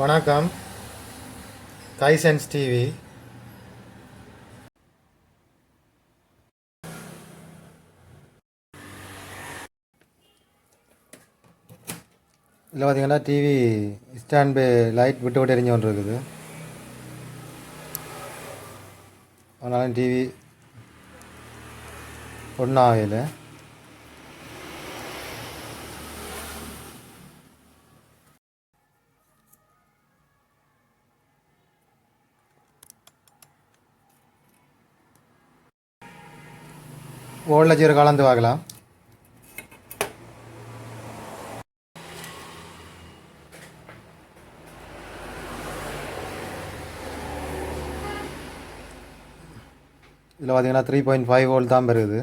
வணக்கம். கைசன்ஸ் டிவி இதில் பார்த்தீங்கன்னா டிவி ஸ்டாண்ட் லைட் விட்டு விட்டு எரிஞ்சு ஒன்று இருக்குது அதனால டிவி ஒன்றும் ஓடல ஜீரகம் கலந்து பார்க்கலாம். இதில் பார்த்தீங்கன்னா த்ரீ பாயிண்ட் ஃபைவ் வோல்ட் தான் பெறுது.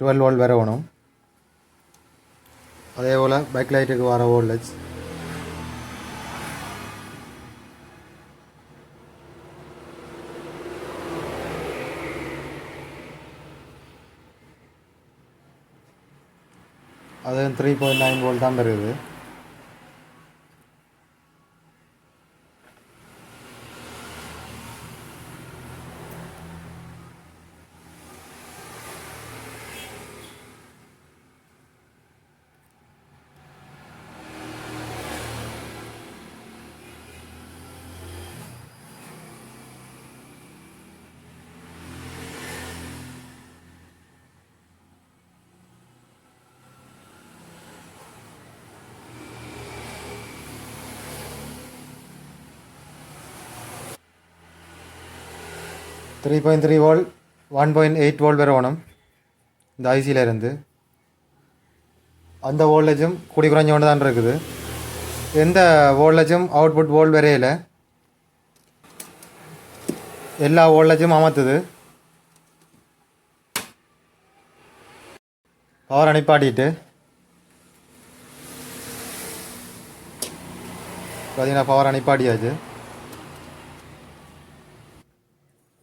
டுவெல் வோல்ட் வேறு வேணும். அதே போல் பேக் லைட்டுக்கு வர voltage three point nine volt தான் பெறுது three point three volt one point eight volt வேறு வேணும் இந்த ஐசியில் இருந்து. அந்த வோல்டேஜும் கூடி குறைஞ்ச ஒன்று தான் இருக்குது. எந்த வோல்டேஜும் அவுட்புட் வோல்ட் வரையில் எல்லா வோல்டேஜும் அமர்த்துது. பவர் அனுப்பாட்டிட்டு பார்த்தீங்கன்னா பவர் அனுப்பாட்டியாச்சு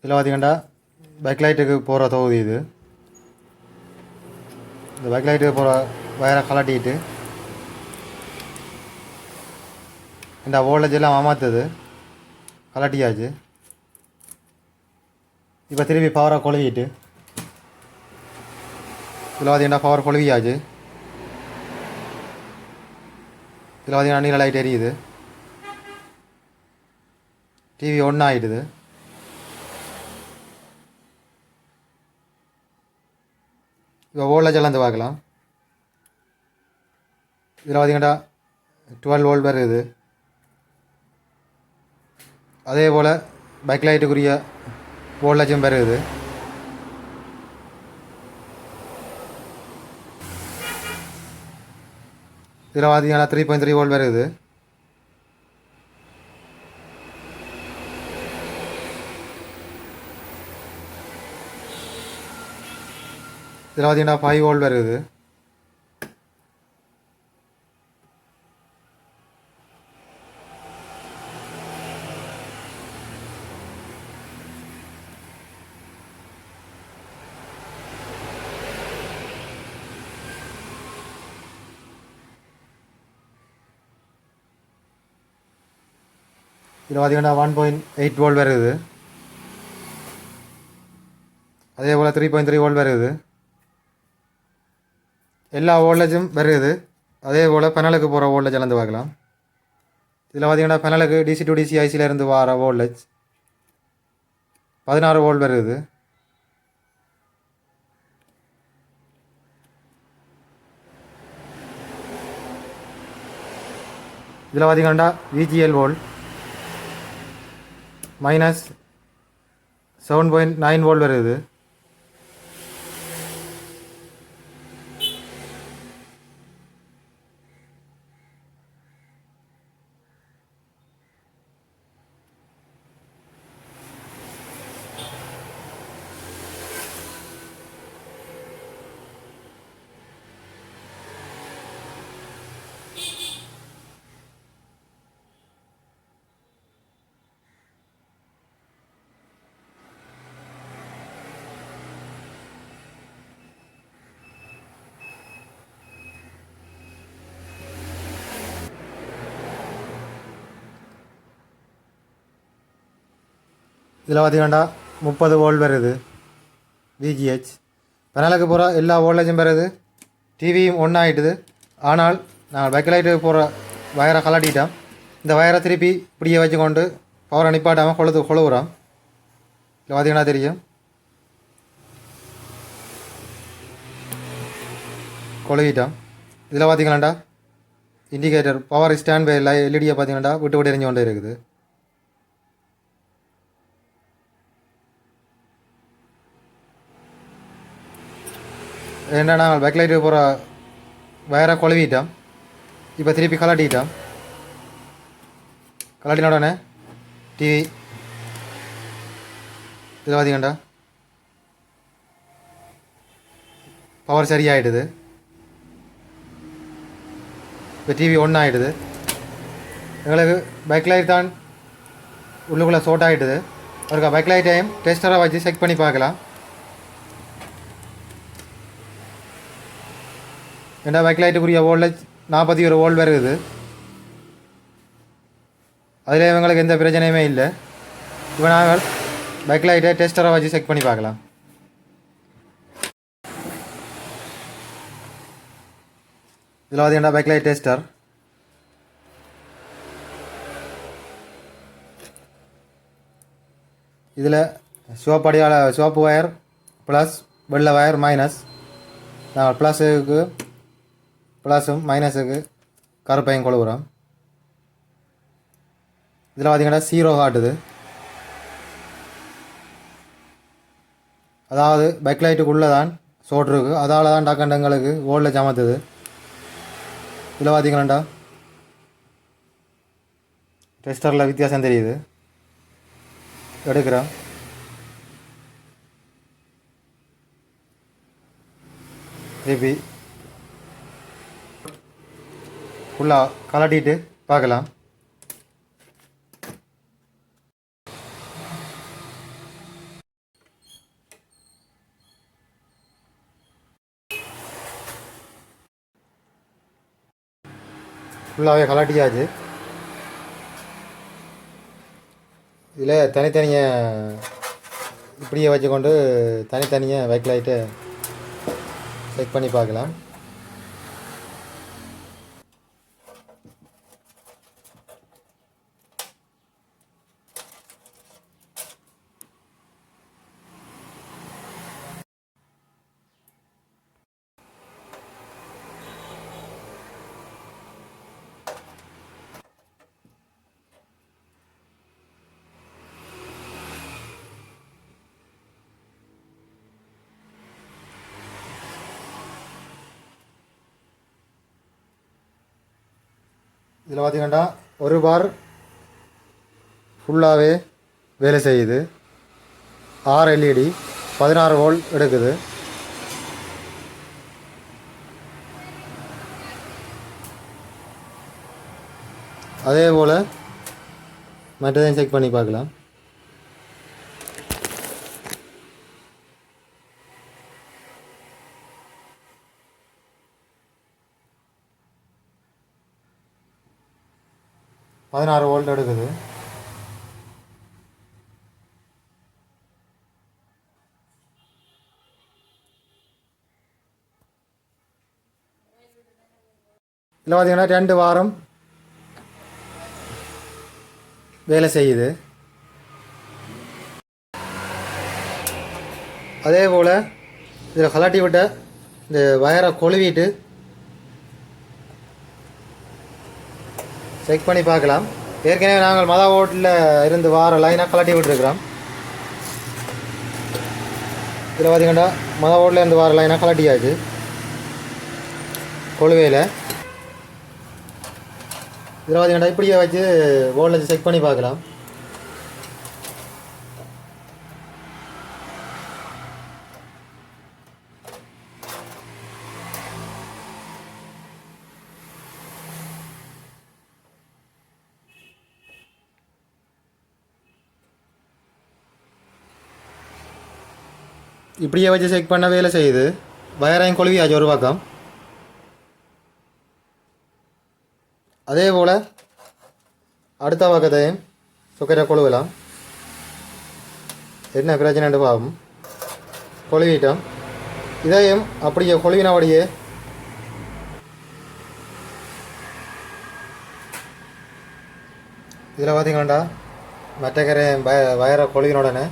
இதில் பார்த்தீங்கன்னா பைக் லைட்டுக்கு போகிற தொகுதி இது. இந்த பைக் லைட்டுக்கு போகிற வயரை கலட்டிட்டு இந்த வோல்டேஜ் எல்லாம் அமாத்துது கலட்டியாச்சு இப்போ திருப்பி பவரை கொழுவிட்டு இதில் பார்த்தீங்கன்னா பவர் கொழுவியாச்சு. இதில் பார்த்தீங்கன்னா நீல லைட் எரியுது. டிவி ஒன்று ஆகிடுது இப்போ வோல்டேஜ் எல்லாம் வந்து பார்க்கலாம். இதில் பார்த்தீங்கன்னா டுவெல் வோல்ட் வருது அதே போல் பைக் லைட்டுக்குரிய வோல்டேஜும் இது இதில் பார்த்தீங்கன்னா த்ரீ பாயிண்ட் த்ரீ வோல்ட் வருது இதில் பார்த்தீங்கன்னா ஃபைவ் வோல்ட் வருது இதில் பார்த்தீங்கன்னா ஒன் பாயிண்ட் எயிட் வோல்ட் வருது அதே போல் த்ரீ பாயிண்ட் த்ரீ வோல்ட் வருது எல்லா வோல்டேஜும் வருது அதே போல் பெனலுக்கு போகிற வோல்டேஜ் அளந்து பார்க்கலாம். இதில் பார்த்தீங்கன்னா பெனலுக்கு டிசி டு டிசி ஐசியில் வர வோல்டேஜ் பதினாறு வோல்ட் வருது இதில் பார்த்தீங்கன்னா VGL volt minus seven point nine volt வருது இதில் பார்த்தீங்கன்னா முப்பது வோல்ட் வருது. விஜிஹெச் பெனலுக்கு போகிற எல்லா வோல்டேஜும் வருது. டிவியும் ஒன்றாயிட்டுது ஆனால் நான் பேக் லைட்டுக்கு போகிற வயரை கலட்டிட்டேன் இந்த வயரை திருப்பி இப்படியே வச்சுக்கொண்டு பவரை நிப்பாட்டாமல் கொழுது கொழுவுறோம். இதில் பார்த்தீங்கன்னா தெரியும். கொழுவிட்டோம். இதில் பார்த்தீங்களாண்டா இண்டிகேட்டர் பவர் ஸ்டாண்ட் பை லை எல்இடியை பார்த்தீங்கன்னாடா விட்டு விட்டு எரிஞ்சு கொண்டே இருக்குது. என்னென்னா நாங்கள் பேக்லைட்டு போகிற வயரை குழவிட்டான். இப்போ திருப்பி கலாட்டிக்கிட்டான் கலாட்டின உடனே டிவி இதில் பார்த்தீங்கண்டா பவர் சரியாயிடுது. இப்போ டிவி ஒன் ஆகிடுது எங்களுக்கு பைக் லைட் தான் உள்ளுக்குள்ளே சோட் ஆகிடுது அவருக்கு பைக் டைம் டெஸ்டராக வச்சு செக் பண்ணி பார்க்கலாம். ஏன்னா பைக் லைட்டுக்குரிய வோல்டேஜ் நாற்பத்தி ஒரு வோல்ட் வருது அதில் இவங்களுக்கு எந்த பிரச்சனையுமே இல்லை. இப்போ நாங்கள் பைக் டெஸ்டரை வச்சு செக் பண்ணி பார்க்கலாம். இதில் பார்த்தீங்கன்னா பைக்லைட் டெஸ்டர் இதில் சிவப்படியால் சிவப்பு வயர் ப்ளஸ் வெள்ளை வயர் மைனஸ் நாங்கள் ப்ளஸுக்கு ப்ளஸும் மைனஸுக்கு கருப்பையும் கொழுகுறோம் இதில் பார்த்திங்கன்னா ஜீரோ காட்டுது. அதாவது பைக் லைட்டுக்குள்ளே தான் சோட்ருக்கு அதால் தான் டக்கண்டங்களுக்கு ஓல்டில் சமத்துது. இதில் பார்த்தீங்களாண்டா? டெஸ்டரில் வித்தியாசம் தெரியுது. எடுக்கிறோம். திருப்பி ஃபுல்லாக கலட்டிட்டு பார்க்கலாம். ஃபுல்லாகவே கலாட்டியாச்சு. இதில் தனித்தனியாக இப்படியே வச்சுக்கொண்டு தனித்தனியாக வைக்கலாயிட்டு செக் பண்ணி பார்க்கலாம். இதில் பார்த்தீங்கன்னா ஒரு பார் ஃபுல்லாகவே வேலை செய்யுது. ஆறு எல்இடி பதினாறு வோல்ட் எடுக்குது. அதே போல் மற்றதையும் செக் பண்ணி பார்க்கலாம். பதினாறு வோல்ட் எடுக்குது. இதில் பார்த்தீங்கன்னா ரெண்டு வாரம் வேலை செய்யுது. அதே போல் இதில் கலாட்டி விட்ட இந்த வயரை கொழுவிட்டு செக் பண்ணி பார்க்கலாம். ஏற்கனவே நாங்கள் மதா ஓட்டில் இருந்து வார லைனாக கலட்டி விட்டுருக்குறோம். இதில் பார்த்தீங்கன்னா மதா ஓட்டில் இருந்து வார லைனாக கலட்டியாச்சு கொழுவையில். இதில் பார்த்தீங்கன்னா இப்படியே வச்சு ஓட்டில் செக் பண்ணி பார்க்கலாம். இப்படியே வச்சு செக் பண்ண வேலை செய்யுது. வயரையும் கொழுவியாச்சு ஒரு பக்கம். அதே போல் அடுத்த பக்கத்தையும் சுக்கர கொழுவலாம். என்ன பிரச்சனைன்னு பாவம் கொழுவிட்டோம். இதையும் அப்படியே கொழுவினபடியே இதில் பார்த்தீங்கன்னாண்டா மற்ற கரை வய வயரை கொழுவின உடனே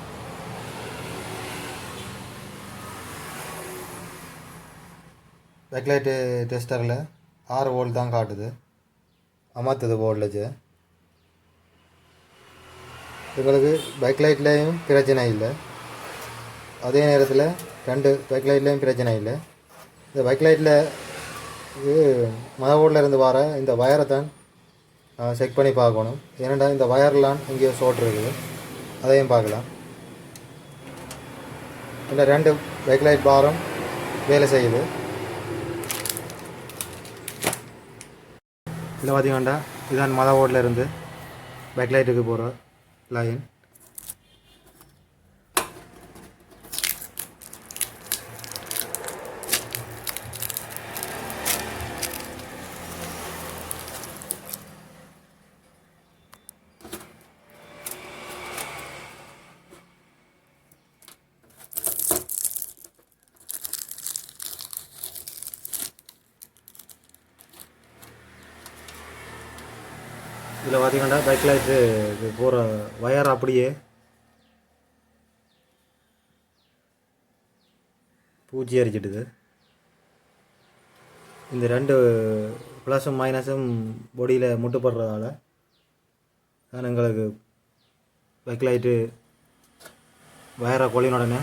பேக்லைட்டு டெஸ்டரில் ஆறு வோல்ட் தான் காட்டுது. அமர்த்துது வோல்டேஜ் உங்களுக்கு பைக் லைட்லேயும் பிரச்சனை இல்லை. அதே நேரத்தில் ரெண்டு பைக் லைட்லேயும் பிரச்சனை இல்லை. இந்த பைக் லைட்டில் இது மதவோடில் இருந்து வர இந்த வயரை தான் செக் பண்ணி பார்க்கணும். ஏனெண்டா இந்த வயர்லாம் எங்கேயோ ஷார்ட் இருக்குது அதையும் பார்க்கலாம். இந்த ரெண்டு பைக் லைட் பாரம் வேலை செய்யுது. இதில் பார்த்தீங்கன்னா இதான் மதவோடில் இருந்து பேக் லைட்டுக்கு போகிற லைன் இதில் பார்த்தீங்கன்னா பைக் லைட்டு இது போகிற வயர் அப்படியே பூச்சி அரிச்சிடுது இந்த ரெண்டு ப்ளஸும் மைனஸும் பொடியில் முட்டுப்படுறதால தான் எங்களுக்கு பைக் லைட்டு வயரை கொள்ளின உடனே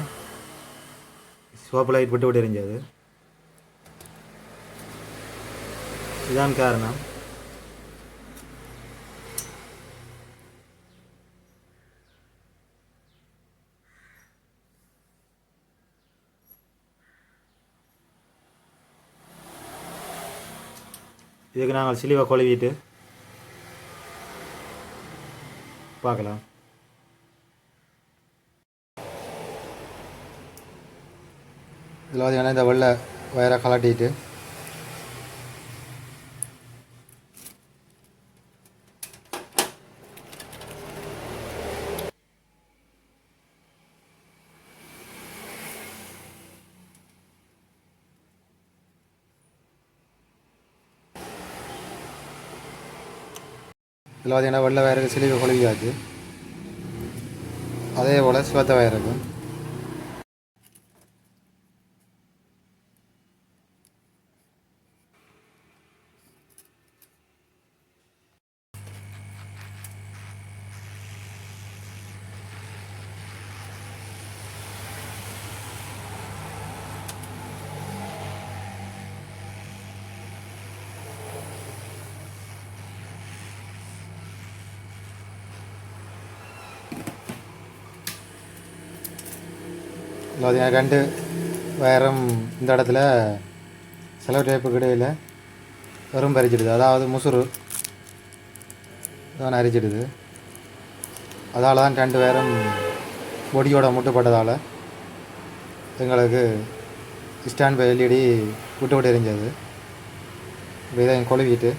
சோப்பு லைட் விட்டு விட்டு எரிஞ்சது. இதுதான் காரணம். இதுக்கு நாங்கள் சிலிவை கொழுவிட்டு பார்க்கலாம். இதில் பார்த்தீங்கன்னா இந்த வெள்ளை வயரை கலட்டிட்டு இதில் பார்த்தீங்கன்னா வெள்ளை வயருக்கு சிலிவை கொழுவியாச்சு அதே போல் சிவத்த வயருக்கும் பார்த்தீங்கன்னா ரெண்டு வயரும் இந்த இடத்துல செலவு டேப்புக்கு இடையில் வெறும் பறிச்சிடுது. அதாவது முசுறு தான் அரிச்சிடுது. அதால் தான் ரெண்டு பேரும் பொடியோட முட்டுப்பட்டதால் எங்களுக்கு ஸ்டாண்ட் பை எல்இடி விட்டு விட்டு எரிஞ்சது. இப்போ இதை கொழுவிட்டு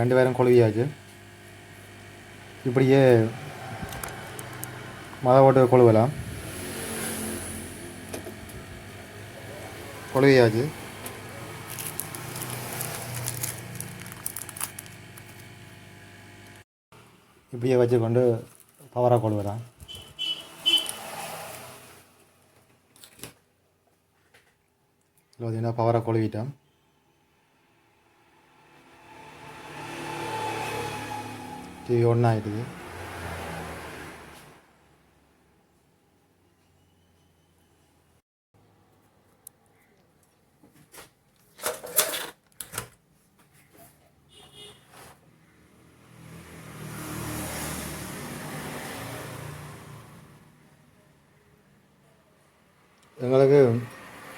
ரெண்டு பேரும் கொழுவியாச்சு. இப்படியே மத ஓட்டு கொழுவலாம். கொழுவியாச்சு. இப்படியே வச்சுக்கொண்டு பவராக கொழுவலாம். பார்த்தீங்கன்னா பவராக கொழுவிட்டோம். டிவி ஒன்றாயிடுது எங்களுக்கு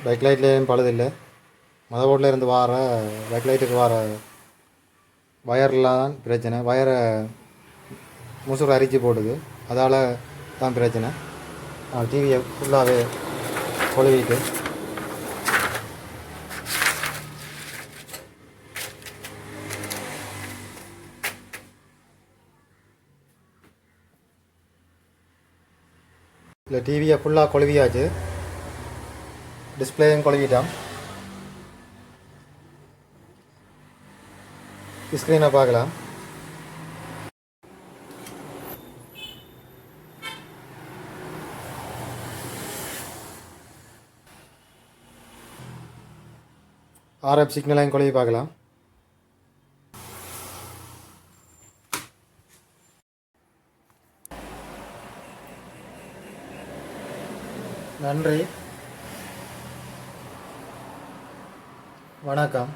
பைக் லைட்லேயும் பழுதில்லை மத போட்டில் இருந்து வார பைக் லைட்டுக்கு வர வயர்லாம் பிரச்சனை. வயரை முசுறு அரிச்சு போடுது. அதால் தான் பிரச்சனை. டிவியை ஃபுல்லாகவே கொழுவிட்டு. இல்லை டிவியை ஃபுல்லாக கொழுவியாச்சு. டிஸ்பிளேயும் கொழுவிட்டான். ஸ்க்ரீனை பார்க்கலாம். ஆர்எஃப் சிக்னலையும் கொலையை பார்க்கலாம். நன்றி. வணக்கம்.